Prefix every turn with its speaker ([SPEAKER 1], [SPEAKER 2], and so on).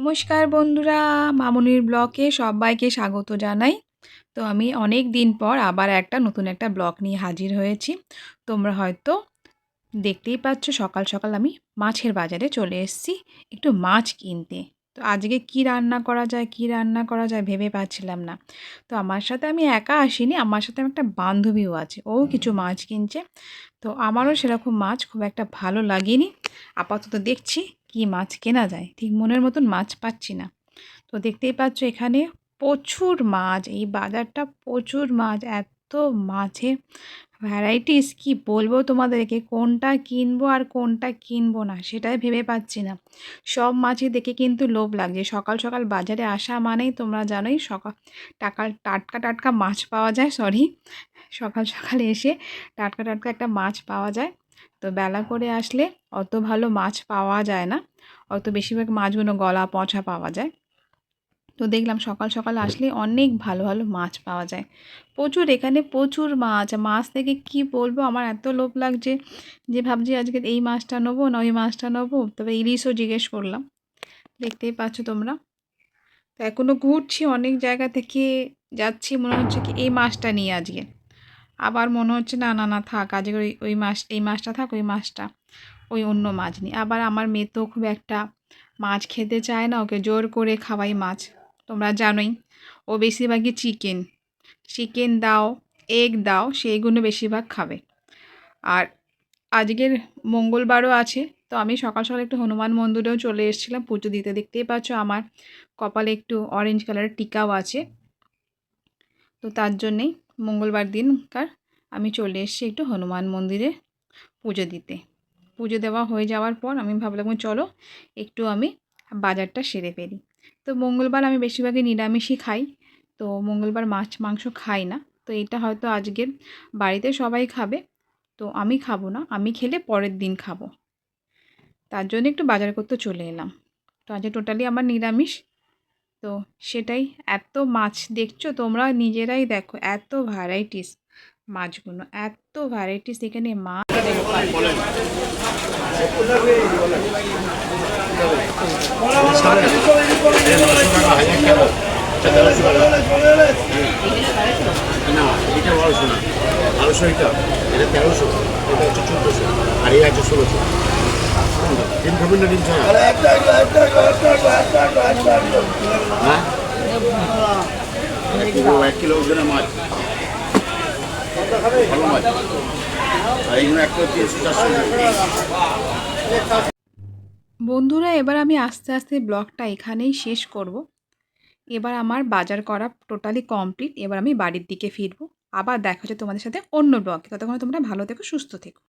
[SPEAKER 1] নমস্কার বন্ধুরা, মামুনির ব্লকে সবাইকে স্বাগত জানাই। তো আমি অনেক দিন পর আবার একটা নতুন একটা ব্লক নিয়ে হাজির হয়েছি। তোমরা হয়তো দেখতেই পাচ্ছ সকাল সকাল আমি মাছের বাজারে চলে এসেছি একটু মাছ কিনতে। তো আজকে কি রান্না করা যায় কি রান্না করা যায় ভেবে পাচ্ছিলাম না। তো আমার সাথে আমি একা আসিনি আমার সাথে একটা বান্ধবীও আছে ও কিছু মাছ কিনছে। তো আমারও সেরকম মাছ খুব একটা ভালো লাগেনি। আপাতত দেখছি কি মাছ কেনা যায় ঠিক মনের মতন মাছ পাচ্ছি না। তো দেখতেই পাচ্ছ এখানে প্রচুর মাছ এই বাজারটা প্রচুর মাছ এত মাছের ভ্যারাইটিস কি বলব তোমাদেরকে? কোনটা কিনবো আর কোনটা কিনবো না? সেটাই ভেবে পাচ্ছি না। সব মাছই দেখে কিন্তু লোভ লাগছে। সকাল সকাল বাজারে আসা মানেই তোমরা জানোই সকাল টাকা টাটকা টাটকা মাছ পাওয়া যায় সরি সকাল সকাল এসে টাটকা টাটকা একটা মাছ পাওয়া যায়। তো বেলা করে আসলে অত ভালো মাছ পাওয়া যায় না। অত বেশিরভাগ মাছগুলো গলা পচা পাওয়া যায়। তো দেখলাম সকাল সকাল আসলে অনেক ভালো ভালো মাছ পাওয়া যায়। প্রচুর, এখানে প্রচুর মাছ মাছ থেকে কি বলব? আমার এত লোভ লাগছে যে ভাবছি আজকে এই মাছটা নেব না ওই মাছটা নেব। তবে ইলিশও জিজ্ঞেস করলাম। দেখতেই পাচ্ছ তোমরা। তো এখনও ঘুরছি অনেক জায়গা থেকে, যাচ্ছি মনে হচ্ছে কি এই মাছটা নিয়ে আজকে। আবার মনে হচ্ছে না না না, থাক, আজকে ওই ওই মাছ, এই মাছটা থাক, ওই মাছটা, ওই অন্য মাছ নিই। আবার আমার মেয়ে তো খুব একটা মাছ খেতে চায় না, ওকে জোর করে খাওয়াই মাছ। তোমরা জানোই, ও বেশিরভাগই চিকেন চিকেন দাও এগ দাও, সেইগুলো বেশিরভাগ খাবে। আর আজকের মঙ্গলবারও আছে, তো আমি সকাল সকাল একটু হনুমান মন্দিরেও চলে এসেছিলাম, পুজো দিতে। দেখতেই পাচ্ছ আমার কপালে একটু অরেঞ্জ কালারের টিকাও আছে। তো তার জন্যেই মঙ্গলবার দিনকার আমি চলে এসেছি একটু হনুমান মন্দিরে পুজো দিতে। পুজো দেওয়া হয়ে যাওয়ার পর আমি ভাবলাম চলো, একটু আমি বাজারটা সেরে ফেলি। তো মঙ্গলবার আমি বেশিরভাগই নিরামিষই খাই। তো মঙ্গলবার মাছ, মাংস খাই না। তো এটা হয়তো আজকের বাড়িতে সবাই খাবে। তো আমি খাব না, আমি খেলে পরের দিন খাব। তার জন্য একটু বাজার করতে চলে এলাম। তো আজকে টোটালি আমার নিরামিষ। তো সেটাই, এত মাছ দেখছ তোমরা নিজেরাই দেখো, এত ভ্যারাইটিস মাছগুলো, এত ভ্যারাইটিস এখানে মাছ
[SPEAKER 2] না এটা বারোশো না বারোশো এটা এটা তেরোশো এটা হচ্ছে আর এই আছে ষোলোশো খাবেন না এক কিলো ওজনের মাছ ভালো মাছ
[SPEAKER 1] বন্ধুরা, এবার আমি আস্তে আস্তে ব্লগটা এখানেই শেষ করব। এবার আমার বাজার করা টোটালি কমপ্লিট এবার আমি বাড়ির দিকে ফিরবো। আবার দেখা হচ্ছে তোমাদের সাথে অন্য ব্লগে ততক্ষণ তোমরা ভালো থেকো, সুস্থ থেকো।